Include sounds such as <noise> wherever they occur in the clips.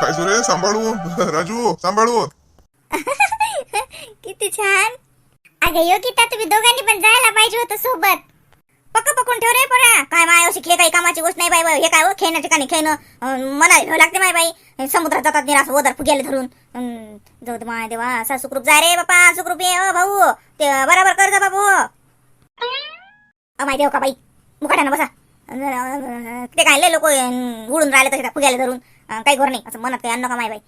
काय सुरे? सांभाळू. राजू सांभाळू. <laughs> किती छान. अगं योगिता तुम्ही दोघांनी पण जायला पाहिजे होतं सोबत. पक्क पकडून ठेव रे पोरा. काय माय शिकले काही कामाची गोष्ट नाही बाई बाई. हे काय हो? खेळण्या ठिकाणी खेळणं? अं, मला भ्याव लागते माय बाई. समुद्रात जातात निरास वदर फुग्याला धरून. अं, जाऊ दे माय देवा. असा सुखरूप जा रे बापा. सुखरूप ये हो भाऊ. ते बराबर कर जा बाबू. अ माय देव का बाई. मुकाट्यानं बसा. अं, ते काय लोक उडून राहिले तसे त्या फुग्याला धरून. काही घर नाही. असं मनात काही आणू का माय बाई.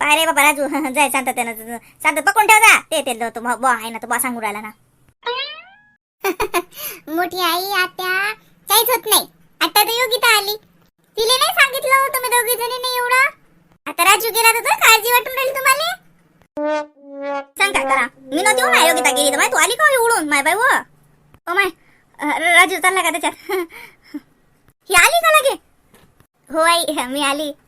पाय रे बाबा राजू. <laughs> जाय शांत त्यानं शांत पकडून ठेव जा. ते ते तो बा आहे ना तो बा सांगू राहिला ना. <laughs> मोठी आई आत्या. काहीच होत नाही. आता तर योगिता आली. तिला नाही सांगितलं हो तुम्ही दोघी जणी नाही एवढं. आता राजू गेला तर काळजी वाटून राहील तुम्हाला. सांग काय करा. मी नव्हती हो माय योगिता गेली तर तू आली का हो उडून माय बाय ओ माय राजू चालला का त्याच्यात? <laughs> ही आली का लागे? हो आई मी आली. ना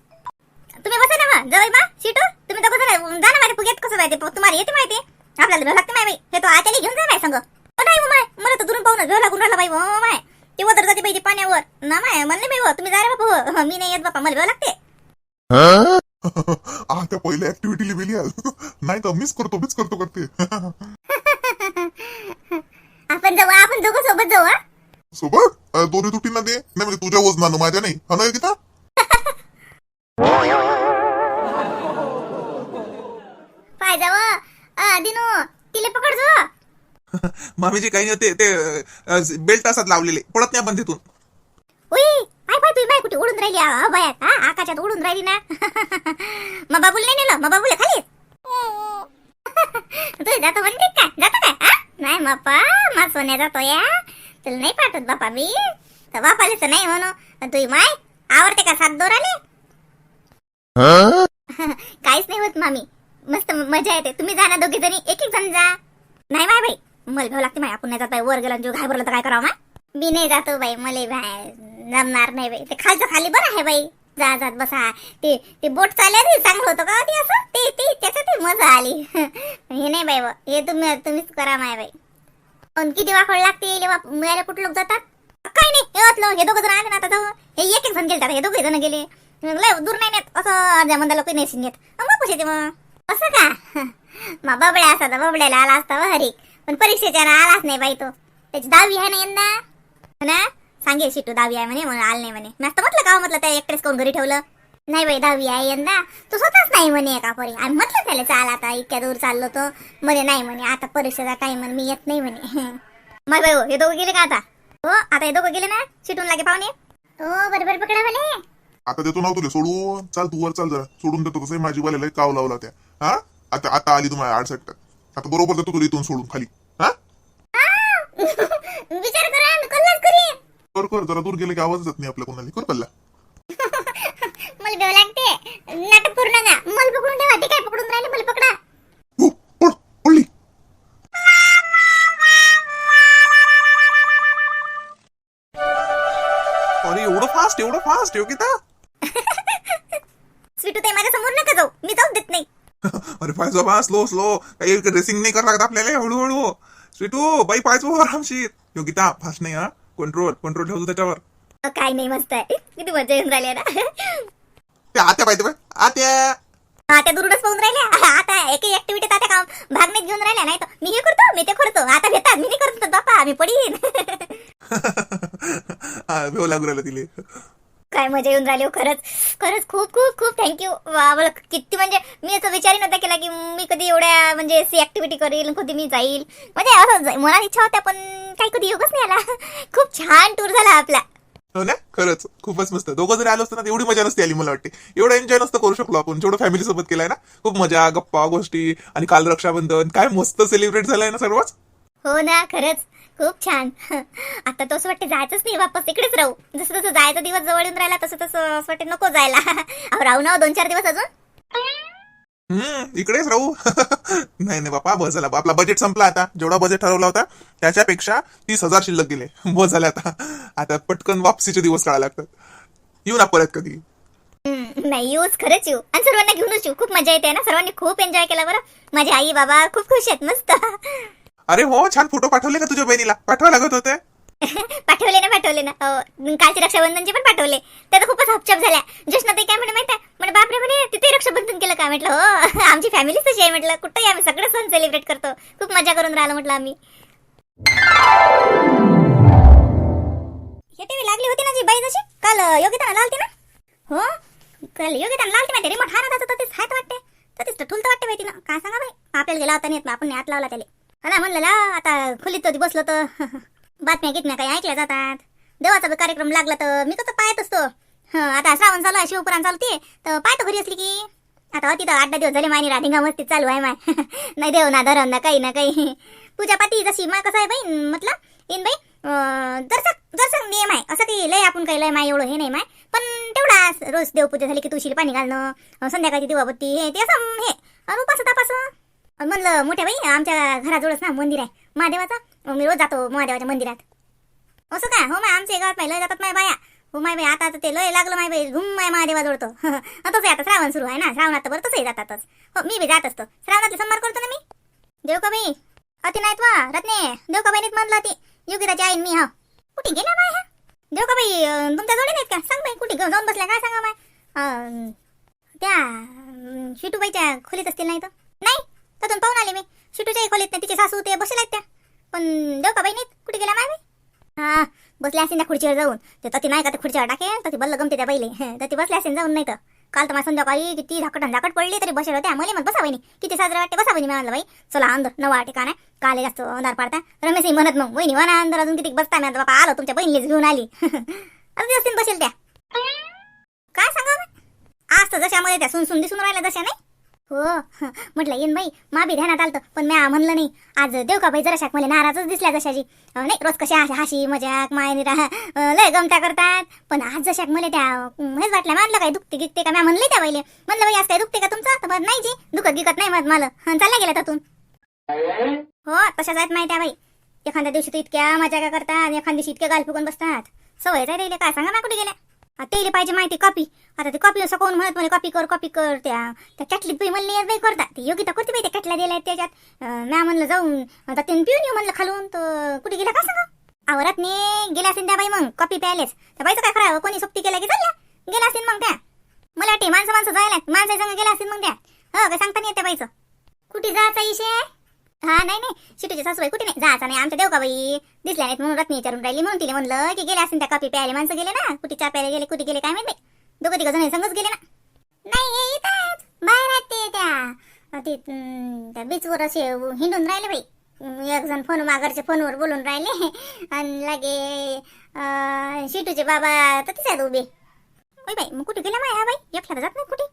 जवळ बा शिटू. तुम्ही तर कसं जा ना माझ्या फुग्यात कसं जायते तुम्हाला येते माहिती आपल्याला भेव लागते माय बाई. हे तो आत्याला घेऊन जाय माय संग. नाही हो माय मला तर दुरून पाहून भेव लागून राहिला बाई हो माय. ते वदर जाते ते पाण्यावर. ना माय नाही बाई हो तुम्ही जा रे बापू मी नाही येत बापा मला भेव लागते. आ त्या पहिल्या ऍक्टिव्हिटीला गेली नाही तर मिस करतो मिस करतो करते. <laughs> आपण जाऊ आपण दोघं सोबत जाऊ सोबत? दोन्ही तुटींना दे. नाही म्हणजे तुझ्या वजनानं माझ्या नाही. हा नाही पाय जाव दिनू तिले पकड जो <laughs> मामीजी काही नाही ते बेल्ट असतात लावलेले. पडत नाही आपण तिथून उई पाय पाय तुझी बाय कुठे उडून राहिली? हा बायात हा आकाशात उडून राहिली ना. <laughs> मग बाबूल नाही नेलं? मग बाबूला खाली? <laughs> तू जातो म्हणते काय जातो काय? नाही बापा मा सोन्या जातो या तुला नाही पाठवत बापा मी. तर बापाले तर नाही म्हणू. पण तुझी माय आवडते का सात दोराले? काहीच नाही होत मामी. मस्त मजा येते. तुम्ही जा ना दोघी जणी. एक एक जण जा. नाही माय बाई. मला भाऊ लागते माय आपण नाही जात बाई वर गेला जो घाबरलं तर काय करावं माय मी नाही जातो बाई. मला बाय. जमणार नाही बाई. ते खालचं खाली बरं आहे बाई. जा जात बसा. ते ते बोट चालल्या चांगलं होतं का हो ते असं? ते ते त्याच्यात ते मजा आली. <laughs> हे नाही बाई हे तुम्ही तुम्हीच करा माय बाई. पण किती वाकड लागते येले मिळायला कुठे लोक जातात? काही नाही. हे हे दोघं जण आले ना आता हे एक एक जण गेले हे दोघे जण गेले. लय दूर नाही नेत. असं अर्ध्या मंदा लोक नाही नेत मग कशी ते मग? असं का? <laughs> मग बबड्या असा तर बबड्याला आला असता व पण परीक्षेच्या आलाच नाही बाई तो. त्याची दहावी आहे ना यंदा? हो ना? सांगेल शिटू दहावी आहे म्हणे म्हणून आलं नाही म्हणे. मी आता म्हटलं का हो, म्हटलं त्या एकटेच कोण घरी ठेवलं? नाही बाई दहावी आहे यंदा. तू स्वतःच नाही म्हणे एका परी. आम्ही म्हटलं त्याला चाल आता इतक्या दूर चाललो तो. म्हणे नाही म्हणे आता परीक्षेचा टाइम मी येत नाही म्हणे. <laughs> मग बाई हो, हे दोघं गेले का आता? हो आता हे दोघं गेले ना? शिटून लागे पाहुणे. हो बरोबर पकडा म्हणे. आता देतो ना तुला सोडून. चाल तू वर चाल जरा. सोडून देतो तसं. माझी वाल्याला काव लावला त्या. हा? आता आता आली तुम्हाला आडसट आता बरोबर देतो तुला इथून सोडून खाली. हा? <laughs> विचार करा कल्लाच कर. कर जरा दूर गेले की आवाज जात नाही आपल्या कोणाला. कर पल्ला. <laughs> मला भेव लागते. नाटक करू नका. मला पकडून ठेवा. ते काय पकडून राहिले मला पकडा. हो, पळ अरे एवढं फास्ट एवढं फास्ट योगिता. स्वीटू ताई माझ्यासमोर नका जाऊ. मी जाऊ देत नाही. <laughs> अरे पायचो बा स्लो स्लो. काही रेसिंग नाही करावं लागत आपल्याला हळूहळू. स्वीटू बाई पायचो आरामशीर. योगिता फास्ट नाही हा? कंट्रोल कंट्रोल ठेवतो त्याच्यावर. अ, काय नाही मस्त आहे. किती मजा येऊन राहिली ना ते आत्या पाहिजे बाई आत्या. आता दुरूनच पाहून राहिल्या. <laughs> आता एक ऍक्टिव्हिटीत आता काम. भागण्यात घेऊन राहिल्या नाही तर मी हे करतो मी ते करतो. आता भेटतात मी नाही करतो बापा मी पडीन. <laughs> हा, भेव लागू राहिलं तिले. काय मजा येऊन राहिली हो, खरंच. खरंच खूप खूप खूप थँक्यू मला किती म्हणजे मी असं विचारही नव्हता केला की मी कधी एवढ्या म्हणजे अशी ऍक्टिव्हिटी करेल कधी मी जाईल. म्हणजे असं मनात इच्छा होत्या पण काही कधी योगच नाही आला. <laughs> खूप छान टूर झाला आपला. हो ना? खरंच. खूपच मस्त. दोघं जरी आलो असतं ना एवढी मजा नसते आली मला वाटते. एवढं एन्जॉय नसतं करू शकलो आपण. जेवढं फॅमिली सोबत केलाय ना खूप मजा गप्पा गोष्टी आणि काल रक्षाबंधन. काय मस्त सेलिब्रेट झालाय ना सर्वच? हो ना खरंच. खूप छान. <laughs> आता तर असं वाटते जायचंच नाही वापस इकडेच राहू. जसं तसं जायचा दिवस जवळ येऊन राहिला तसं तसं असं वाटते नको जायला. <laughs> अहो, राहू ना हो दोन चार दिवस अजून. हम्म इकडेच राहू. <laughs> नाही नाही बापा बस झाला. आपला बजेट संपला आता. जेवढा बजेट ठरवला होता त्याच्यापेक्षा तीस हजार शिल्लक गेले बस झाले आता. आता पटकन वापसीचे दिवस काढायला लागतात. येऊ ना परत कधी. हम्म, नाही येऊच खरंच येऊ. आणि सर्वांना घेऊनच येऊ. खूप मजा येते ना? सर्वांनी खूप एन्जॉय केला बरं. माझी आई बाबा खूप खुश आहेत मस्त. अरे हो छान फोटो पाठवले का तुझ्या बहिणीला? पाठवा लागत होते. <laughs> पाठवले ना पाठवले ना. अहो, कालचे रक्षाबंधनचे पण पाठवले. त्या तर खूपच हपचप झाल्या. जश्न ते काय म्हणे माहिती पण बापरे म्हणे तिथे रक्षाबंधन केलं का? म्हटलं हो <laughs> आमची फॅमिली तशी आहे म्हटलं कुठंही आम्ही सगळे सण सेलिब्रेट करतो. खूप मजा करून राहिलो म्हटलं आम्ही. हे टीव्ही लागली होती ना जी बाई जशी? काल योगिता लालती ना? हो? काल योगिता लालती माहिती रिमोट हारत होतं तेच हात वाटते. तर तेच ठुलतं वाटते माहिती ना. काय सांगा बाई? आपल्याला गेला होता नाही आपण हात लावला त्याला. हा म्हणलं ला आता खोलीत होती बसलो तर. <laughs> बातम्या गितम्या काही ऐकल्या जातात. देवाचा बी कार्यक्रम लागला तर मी कसं पाहत असतो. हं, आता श्रावण चालू आहे शिवपुराण चालते तर पाहतो घरी असली की. आता होती तर आठ दहा दिवस झाले मायनी राधिंगा मस्ती चालू आहे माय. <laughs> नाही देव ना धरम ना काही ना काही. <laughs> पूजा पाती जशी माय कसं आहे बाई म्हटलं इन बाई दर्शक दर्शक नियम आहे असं काही लय आपण काही लय माय एवढं हे नाही माय. पण तेवढा रोज देवपूजा झाली की तुळशीला पाणी घालणं संध्याकाळची दिवाबत्ती हे ते असं हे. म्हणलं मोठ्या बाई आमच्या घराजवळच ना मंदिर आहे. महादेवाचं? हो, मी रोज जातो महादेवाच्या मंदिरात. असं काय हो माय आमच्या गावात लय जातात माय बाया. हो माय बाई आता तर ते लय लागलं माय बाई झुम माय महादेवा जोडतो <laughs> तसं आता श्रावण सुरू आहे ना? श्रावणात बरं तसंही जातातच. हो मी बी जात असतो. श्रावणातले संभार करतो ना मी? देव का बाई अति नाहीत वा रत्ने देव का बाईनीत म्हणलं ती. योगिताची आई मी हा. कुठे गेल्या बाय? देव का बाई तुमच्या जोडी नाहीत का? सांग बाई कुठे जाऊन बसल्या काय सांगा माय त्या शिटूबाईच्या खोलीत असतील नाही तर? नाही? तिथून पाहून आले मी. शिटूच्याही खोलीत नाही तिची सासू ते बसले आहेत त्या. पण देव का बाई नाहीत कुठे गेला माय हा बसल्या असेल त्या खुर्चीवर जाऊन. ते तती नाही का ते खुर्चीवर टाके तर ती बल्ल गमते त्या बैले <laughs> तर ती बसल्या असेल जाऊन नाही तर. काल तर मला संध्याकाळी किती धाकट धाकट पडली तरी बसेल होत्या. मला मग बसावं किती साजरे वाटते बसावं मी म्हणलं बाई चला अंदर नवा ठिकाण आहे. काले जास्त अंधार पाडता. रमेश म्हणत मग बहिणी म्हणा अंदर अजून किती बसता मी बाबा आलो तुमच्या बहिणीलाच घेऊन आली. <laughs> अगदी असतील बसेल त्या. काय सांगा आज तर जशामध्ये त्या सुन सुन दिसून राहिल्या जशा नाही. हो. म्हटलं येईन बाई मा बी ध्यानात आलतं पण म्या म्हणलं नाही. आज देव का बाई जराशाक मला नाराजच दिसल्या जशाची नाही रोज कशा हाशी- हाशी मजाक माय निरा लय गमत्या करतात. पण आज जशाक मला त्या हेच वाटलं मानलं काय दुखते गिकते का? मी म्हणले त्या बाईले. म्हणलं बाई आज काय दुखते का तुमचं? तर नाही जी दुखत गिकत नाही मग मला. चालल्या गेल्या त्यातून हो तशाच आहेत माहिती बाई. एखाद्या दिवशी तर इतक्या मजा काय करतात एखाद्या दिवशी इतक्या गाल फुकून बसतात सवय राहिले काय सांगा ना कुठे गेल्या? त्याला तेले पाहिजे माहिती कॉपी आता ते कॉपी असं कोण म्हणत मला कॉपी कर कॉपी कर. त्या त्या कॅटलीत बाई म्हणले नाही करतात ते योगिता करते बाई त्या कॅटल्या दिल्या त्याच्यात. मॅ म्हणलं जाऊन. आता त्यांनी पिऊन येऊ म्हणलं खालून. तर कुठे गेला कसं आवरात ने गेला असेल त्या बाई मग कॉपी प्यायलेच त्या बाईचं काय खराब कोणी सोबती केला की चालल्या गेला असेल मग त्या. मला वाटते माणसं माणसं जायला माणसा संग गेल्या मग त्या. हो काय सांगता नाही त्या बाईचं. कुठे जायचा इशे हा नाही नाही. शिटूची सासूबाई कुठे नाही? जायचा नाही. आमच्या देव का बाई दिसल्या नाहीत म्हणून रत्नी विचारून राहिली म्हणून तिने म्हणलं की गेले असेल त्या कॉपी प्यायले. माणसं गेले ना? कुठे चा प्यायला गेले कुठे गेले काय माहिती दोघं तिघ जण संगच गेले ना. नाही हे बाहेर ते त्या. त्या बीचवर असे हिंडून राहिले बाई. एक जण फोन माघारच्या फोनवर बोलून राहिले. आणि लागे शिटूचे बाबा तर तिथे उभे. ओय बाई मग कुठे गेला माया हा बाई? एकला जात नाही कुठे?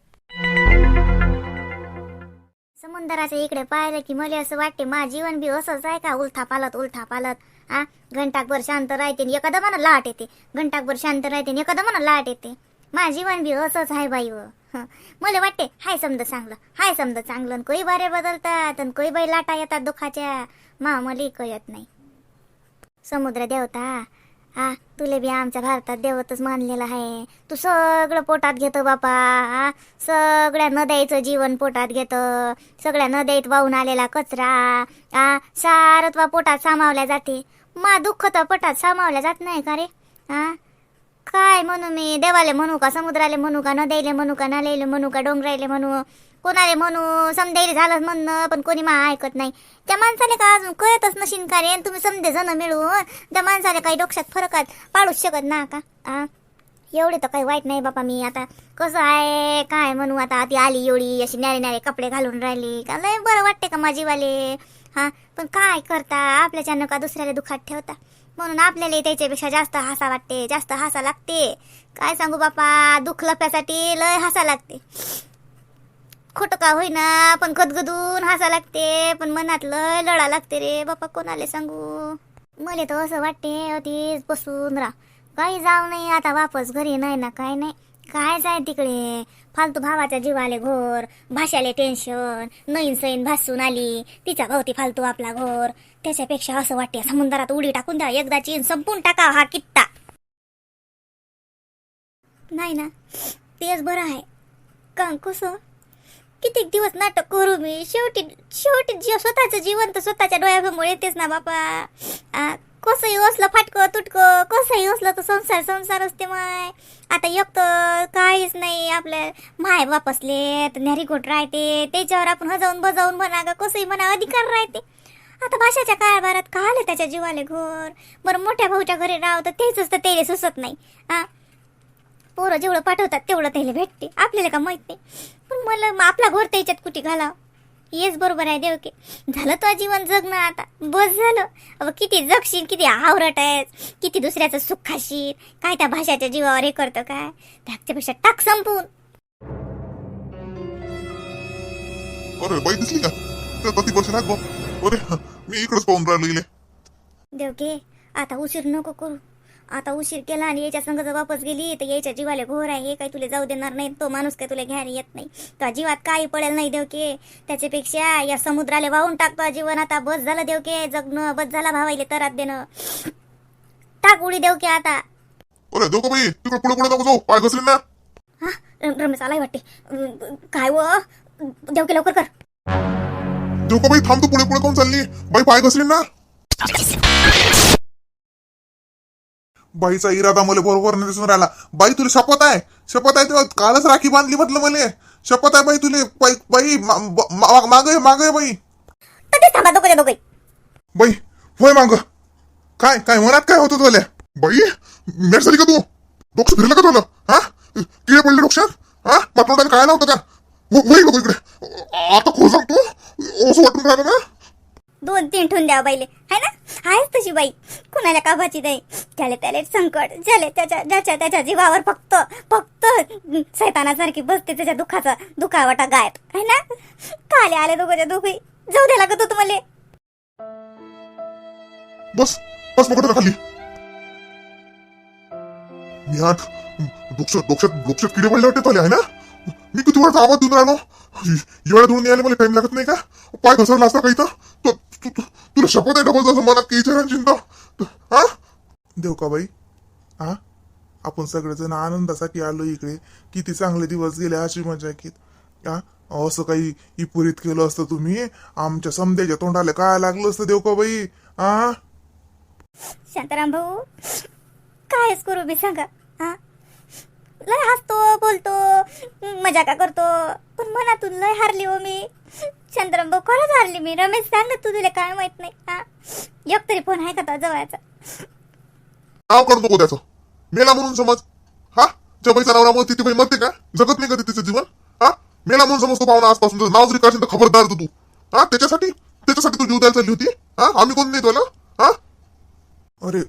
समुद्राच्या इकडे पाहिलं की मला असं वाटते मा जीवन बी असंच आहे का उलथा पालत उलथा पालत? हा? घंटाकभर शांत राहते आणि एखादं म्हणा लाट येते. घंटाकभर शांत राहते आणि एखादं म्हणा लाट येते. मा जीवन बी असंच आहे बाई हो. व मला वाटते हाय समज चांगलं हाय समज चांगलं आणि कोई बारे बदलतात आणि कोई बाई लाटा येतात दुखाच्या. मा मला कळत नाही. समुद्र देवता हा तुले बी आमच्या भारतात देवतच मानलेलं आहे. तू सगळं पोटात घेतो बापा हा सगळ्या नद्याचं जीवन पोटात घेतं. सगळ्या नद्यात वाहून आलेला कचरा हा सारत्वा पोटात सामावल्या जाते. मा दुःख तर पोटात सामावल्या जात नाही का रे? हा काय म्हणू मी? देवाले म्हणू का समुद्राले म्हणू का नद्याले म्हणू का नाल्याले म्हणू का डोंगराले म्हणू? कोणाले म्हणू? समजायला झालं म्हणणं पण कोणी मा ऐकत नाही. त्या माणसाने का अजून कळतच नशीन का रे? आणि तुम्ही समजे जण मिळून त्या माणसाला काही डोक्यात फरकात पाडूच शकत ना का? आ? एवढे तर काही वाईट नाही बापा मी. आता कसं आहे? काय म्हणू आता? ती आली एवढी अशी न्यारे न्यारे कपडे घालून राहिली. का लय बरं वाटते का माझीवाले हा? पण काय करता? आपल्याच्यानं का दुसऱ्याला दुखात ठेवता? म्हणून आपल्याला त्याच्यापेक्षा जास्त हसा वाटते जास्त हसा लागते. काय सांगू बापा दुःख लपण्यासाठी लय हसा लागते. खोटं का होईना पण गदगदून हसा लागते पण मनात लय लढा लागते रे. बापा कोणाला सांगू? मला तर असं वाटते तीच बसून राह. काही जाऊ नाही आता वापस घरी नाही ना काय नाही. काय जाय तिकडे? फालतू भावाच्या जीवाले घोर भाषाले टेन्शन नईन सैन भासून आली. तिचा भोवती फालतू आपला घोर. त्याच्यापेक्षा असं वाटते समुद्रात उडी टाकून द्या एकदा चीन संपून टाका हा कित्ता. नाही ना तेच बरं आहे. का कसं? कितीक दिवस नाटक करू मी? शेवटी शेवटी जी स्वतःचं जीवन तर स्वतःच्या डोळ्यासमोर येतेच ना बापा. आ, कसंही असलं फाटकं तुटकं कसंही असलं तर संसार संसार असते माय. आता एक तर काहीच नाही आपल्या माय वापसले तर न्यारीकोट राहते. त्याच्यावर आपण हजावून बजावून म्हणा का कसंही म्हणा अधिकार राहते. आता भाषाच्या कारभारात का आले त्याच्या जीवाले घर? बरं मोठ्या भाऊच्या घरी राव तर तेच असतं त्याला सुचत नाही. हा पोरं जेवढं पाठवतात तेवढं त्याला भेटते. आपल्याला का माहीत नाही? पण मला मग आपला घोर त्याच्यात कुठे घालाव? येस बरोबर आहे देवके. झालं तो जीवन जगणं आता. बस झालं. अब किती जगशील किती आवरट आहेस किती दुसऱ्याचं सुख खाशील काय त्या भाषाच्या जीवावर हे करतं काय? त्याच्यापेक्षा टाक संपून. अरे बाई दिसली का? त्या बा. अरे मी इकडेच पाहून राहिलो देवके आता उशीर नको करू. आता उशीर केला आणि याच्या संग जर वापस गेली तर याच्या जीवाला घोर आहे हे काही तुला जाऊ देणार नाही तो माणूस काही तुला घ्यायला येत नाही. तो जीवात काही पडेल नाही देवके. त्याच्यापेक्षा या समुद्राला वाहून टाकतो जीवन. आता बस झालं देवके जगणं बस झाला भावाईले तरात देणं. टाक उडी देवके आता. अरे देऊ का बाई तिकडे पुढे पुढे नको जाऊ पाय घसरेल ना. हा रम- रमेश आलाय वाटते. काय व? देवके लवकर कर. बाई थांब तू पुढे पुढे कोण चालली? बाई पाय घसरेल ना. बाईचा इरादा मला बरोबर नाही दिसून राहिला. बाई तुला शपथ आहे? शपथ आहे तेव्हा कालच राखी बांधली म्हटलं मला. शपथ आहे बाई तुले. बाई बाई माग माग बाई. तर ते थांबा दोघे दोघे बाई होय माग. काय काय मनात काय होतं तुला? बाई मेट झाली का तू? डोकं फिरलं का तुला? हा? किडे पडले डोक्यात? हा? पातोड्याने काय नव्हतं का वही नको इकडे. आता खोल सांगतो असं वाटून राहिलं ना? दोन तीन ठेवून द्या बाईले. हाय ना? आहेच तशी बाई. कुणाला काभाची नाही त्याले त्याले संकट. झाले त्याच्या ज्याच्या त्याच्या जीवावर फक्त फक्त सैतानासारखी बसते त्याच्या दुःखाचा दुखावटा गायब. है ना? काले आले दोघांच्या दोघे. जाऊ द्या लागत होतं मला. बस बस मग खाली. मी आठ डोक्यात डोक्यात डोक्यात किडे पडले वाटते तुला आहे ना? मी किती वेळाचा आवाज देऊन राहिलो एवढ्या धरून यायला मला टाइम लागत नाही का? पाय घसरला असता काही तर शपथ आहे डबल जसं मनात की विचारायची चिंता? हा? देव का बाई? हा? आपण सगळेजण आनंदासाठी आलो इकडे. किती चांगले दिवस गेले अशी मजा की हा? असं काही इपुरीत केलं असतं तुम्ही? आमच्या समद्याच्या तोंडाला काय लागलं असतं देऊ का बाई? हा? शांताराम भाऊ कायच करू मी सांगा. हा? लय हसतो बोलतो मजा का करतो. पण मनातून लय हारली हो मी. भाऊ खरंच हारली मी? रमेश सांग ना तू तुला काय माहीत नाही. हा? एक तरी फोन आहे का तो जवळचा? नाव काढू नको त्याचं. मेला म्हणून समज. हा? ज्या बाईचा नवरा तिथे बाई मरते का? जगत नाही का तिचं जीवन? हा? मेला म्हणून समजतो पाहुणा आजपासून. जर नाव जरी काढशील तर खबरदार तू. तू हा? त्याच्यासाठी? त्याच्यासाठी तू जीव द्यायला चालली होती? हा? आम्ही कोण नाही तुला? हा? अरे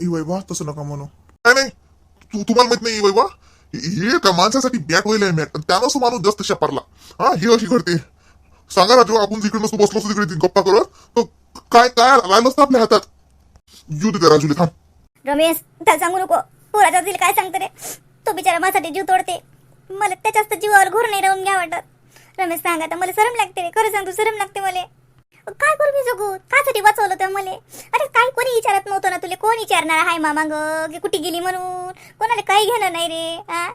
इवय बा तसं नका म्हणू. काय नाही. तू तुम्हाला माहीत नाही वैवा हे त्या माणसासाठी बॅट होईल आहे मॅट त्यानं असं माणूस जास्त शपारला. हा हे अशी घडते. सांगा ना आपण जिकडे नसतो बसलो तिकडे गप्पा करत तर काय काय राहिलं असतं आपल्या हातात? जीव देते त्या राजूले थांब. रमेश त्याला सांगू नको. पोराच्या दिल काय सांगतो रे? तो बिचारा माझ्यासाठी जीव तोडते. मला त्याच्यास्त जीवावर घोर नाही राहून घ्या वाटत. रमेश सांगा तर मला सरम लागते रे. खरं सांगतो सरम लागते मला. काय करू मी जगू? कासाठी वाचवलं तर मले? अरे काय कोणी विचारत नव्हतं ना तुला? कोण विचारणार? हाय मामा ग कुठे गेली म्हणून? कोणाला काही घेणं नाही रे हा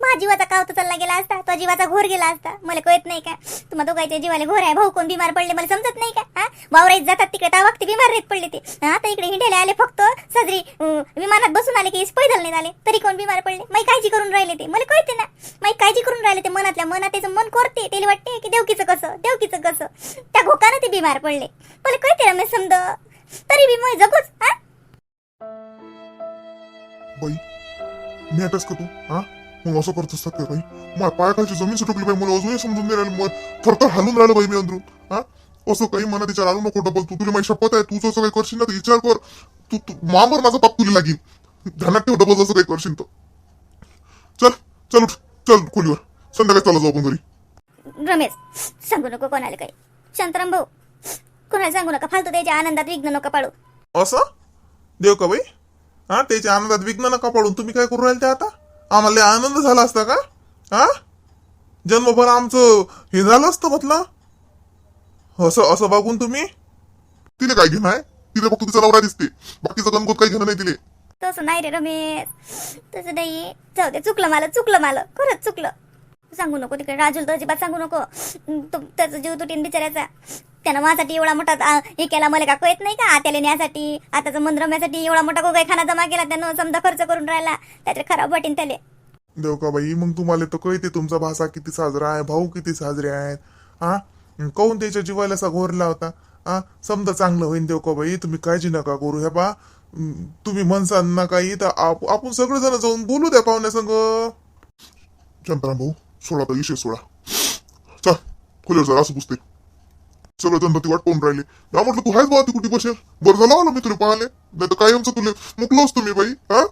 माझ्या जीवाचा काव तर चालला गेला असता तो जीवाचा घोर गेला असता. मला कळत नाही का? तुम्हा दोघांच्या जीवाला घोर आहे भाऊ कोण बिमार पडले मला समजत नाही का? हा? वावराईत जातात तिकडे तावाक ते बिमार रेत पडले ते. आता इकडे हिंडेले आले फक्त सजरी विमानात बसून आले की पैदल नाही आले तरी कोण बिमार पडले? माई काळजी करून राहिले ते. मला कळते ना. माई काळजी करून राहिले ते मनातल्या मनात त्याचं मन कोरते. त्याला वाटते की देवकीचं कसं देवकीचं कसं. त्या घोकानं ते बिमार पडले. मला कळते रमेश समज तरी बी मी जगूच हा? बाई मी आताच करतो हा? मग असं करत असतात का काही? माझ्या पायाखालची जमीन सुटकली बाई मला अजूनही समजून नाही राहिलं. मग थरथर हालून राहिलं बाई मी अंदरून. हा? असं काही मनात विचार आणू नको डबल तू तुला माझी शपथ आहे तू जसं काही करशील ना तर विचार कर. तू तू मामर माझा पाप तुला लागेल. ध्यानात ठेव डबल जसं काही करशील तर. चल चल उठ. चल खोलीवर. संध्याकाळी चालू जाऊ आपण घरी. रमेश सांगू नको कोणाला काही. शांताराम भाऊ कोणाला सांगू नका. फालतू त्याच्या आनंदात विघ्न नका पाडू. असं? देव का बाई? हा त्याच्या आनंदात विघ्न नका पडून. तुम्ही काय करू राहिले ते आता? आम्हाला आनंद झाला असता का? हा? जन्मभर आमचं हे झालं असतं म्हटलं? असं असं बघून तुम्ही? तिने काय घेणार आहे? तिने फक्त तिचा नवरा दिसते. बाकीचं गणगोत काही घेणं नाही तिने तसं नाही रे रमेश तसं नाही जाऊ दे चुकलं मला चुकलं मला. खरंच चुकलं. सांगू नको तिकडे. राजूल तर अजिबात सांगू नको. तो त्याचा जीव तुटीन बिचारायचा त्यानं माझ्यासाठी एवढा मोठा आ, हे केला मला का कळत नाही का? त्याला न्यासाठी आताचं मन रमण्यासाठी एवढा मोठा गोगाईखाना जमा केला त्यानं समजा खर्च करून राहिला. त्याचे खराब वाटेन त्याले. देव का बाई मग तुम्हाला तर कळते तुमचा भाषा किती साजरा आहे भाऊ किती साजरे आहेत. हा काऊन त्याच्या जीवाला असा घोरला होता हा समजा चांगलं होईन देव का बाई तुम्ही काळजी नका करू. ह्या बा तुम्ही म्हणसान ना काही तर आप- आपण सगळेजण जाऊन बोलू द्या पाहुण्या संग शांताराम भाऊ सोडा आता विषय सोडा. चल खोल्यावर जरा असं पुसते. सगळं जण ती वाट पाहून राहिले. या म्हटलं तू आहेस बा ती कुठे बसेल? बरं झालं आलं मी तुला पाहिले नाही तर कायमचं तुला मुकलो तुम्ही बाई. हा?